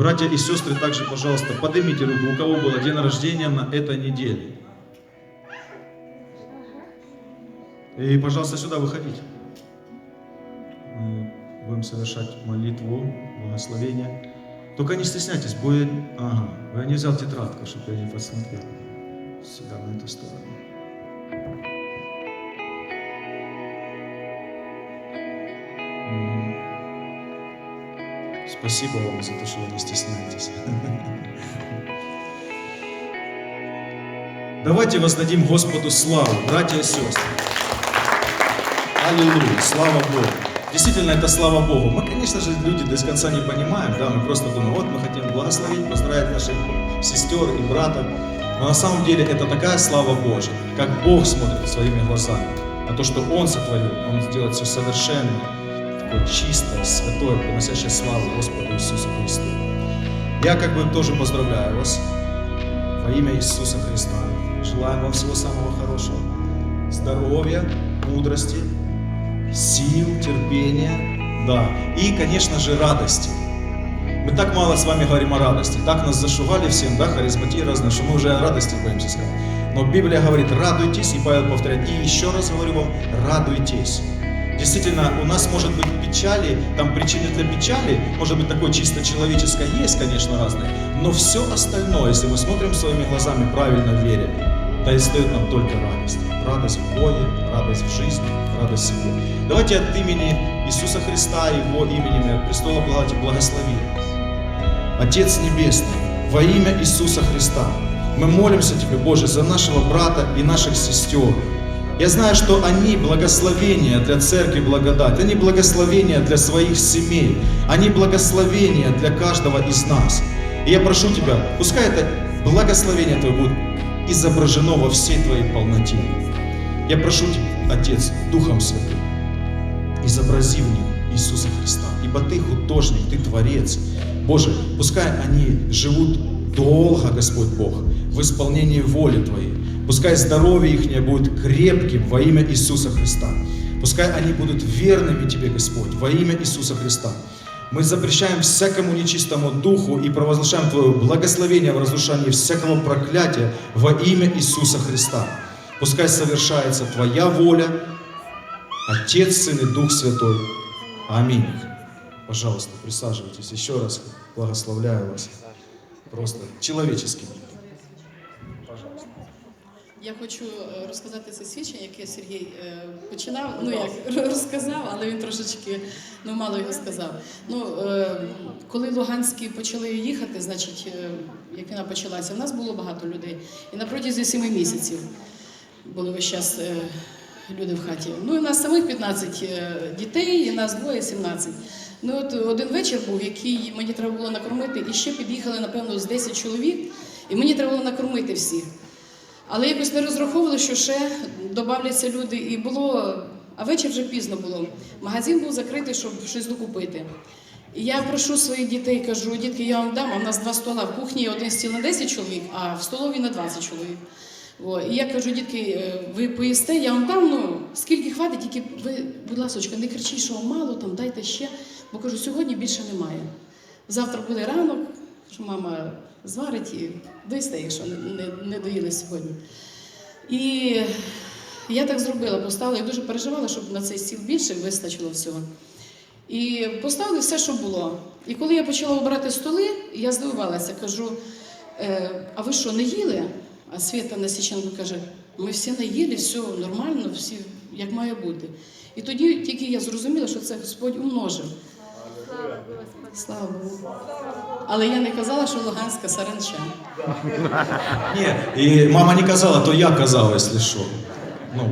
Братья и сестры, также, пожалуйста, поднимите руку, у кого было день рождения на этой неделе. И, пожалуйста, сюда выходите. Мы будем совершать молитву, благословение. Только не стесняйтесь, будет... Ага, я не взял тетрадку, чтобы я не посмотрел. Сюда, на эту сторону. Спасибо вам за то, что вы не стесняетесь. Давайте воздадим Господу славу, братья и сестры. Аллилуйя, слава Богу. Действительно, это слава Богу. Мы, конечно же, люди до конца не понимаем, да, мы просто думаем, вот мы хотим благословить, поздравить наших сестер и братов. Но на самом деле это такая слава Божья, как Бог смотрит своими глазами на то, что Он сотворил, Он сделает все совершенное, такое чистое, святое, приносящее славу Господу Иисусу Христу. Я как бы тоже поздравляю вас во имя Иисуса Христа. Желаем вам всего самого хорошего. Здоровья, мудрости, сил, терпения, да. И, конечно же, радости. Мы так мало с вами говорим о радости. Так нас зашугали всем, да, харизматии разные, что мы уже о радости боимся сказать. Но Библия говорит, радуйтесь, и Павел повторяет, и еще раз говорю вам, радуйтесь. Действительно, у нас может быть печали, там причины для печали, может быть такое чисто человеческое есть, конечно, разные, но все остальное, если мы смотрим своими глазами правильно в вере, дает нам только радость. Радость в Боге, радость в жизни, радость в себе. Давайте от имени Иисуса Христа, Его именем, от престола благодати благослови. Отец Небесный, во имя Иисуса Христа, мы молимся Тебе, Боже, за нашего брата и наших сестер. Я знаю, что они благословения для церкви благодать, они благословения для своих семей, они благословения для каждого из нас. И я прошу Тебя, пускай это благословение Твое будет изображено во всей Твоей полноте. Я прошу Тебя, Отец, Духом Святым, изобрази в них Иисуса Христа, ибо Ты художник, Ты Творец. Боже, пускай они живут долго, Господь Бог, в исполнении воли Твоей. Пускай здоровье их будет крепким во имя Иисуса Христа. Пускай они будут верными Тебе, Господь, во имя Иисуса Христа. Мы запрещаем всякому нечистому духу и провозглашаем Твое благословение в разрушении всякого проклятия во имя Иисуса Христа. Пускай совершается Твоя воля, Отец, Сын и Дух Святой. Аминь. Пожалуйста, присаживайтесь. Еще раз благословляю вас. Просто человеческим. Я хочу е, розказати це свідчення, яке Сергій е, починав. Ну як розказав, але він трошечки ну мало його сказав. Ну е, коли Луганські почали їхати, значить, як війна почалася, в нас було багато людей. І на протязі семи місяців були весь час люди в хаті. Ну і в нас самих 15 е, дітей, і нас двоє 17. Ну от один вечір був, який мені треба було накормити, і ще під'їхали, напевно, з 10 чоловік, і мені треба було накормити всіх. Але якось не розраховували, що ще додавляться люди, і було, а вечір вже пізно було. Магазин був закритий, щоб щось докупити. І я прошу своїх дітей, кажу, дітки, я вам дам, а в нас два стола. В кухні один стіл на 10 чоловік, а в столовій на 20 чоловік. О, і я кажу, дітки, е, ви поїсте, я вам дам, ну, скільки хватить, тільки ви, будь ласка, не кричіть, що мало, там, дайте ще. Бо кажу, сьогодні більше немає. Завтра буде ранок, що мама зварить і дасте, якщо не, не, не доїли сьогодні. І я так зробила, поставила, я дуже переживала, щоб на цей стіл більше вистачило всього. І поставили все, що було. І коли я почала обирати столи, я здивувалася, кажу: е, а ви що, не їли? А Свята Насіченко каже: ми всі наїли, все нормально, всі як має бути. І тоді тільки я зрозуміла, що це Господь умножив. Слава Богу. Але я не казала, що Луганська саранча. Ні, і мама не казала, то я казав, якщо що. Ну,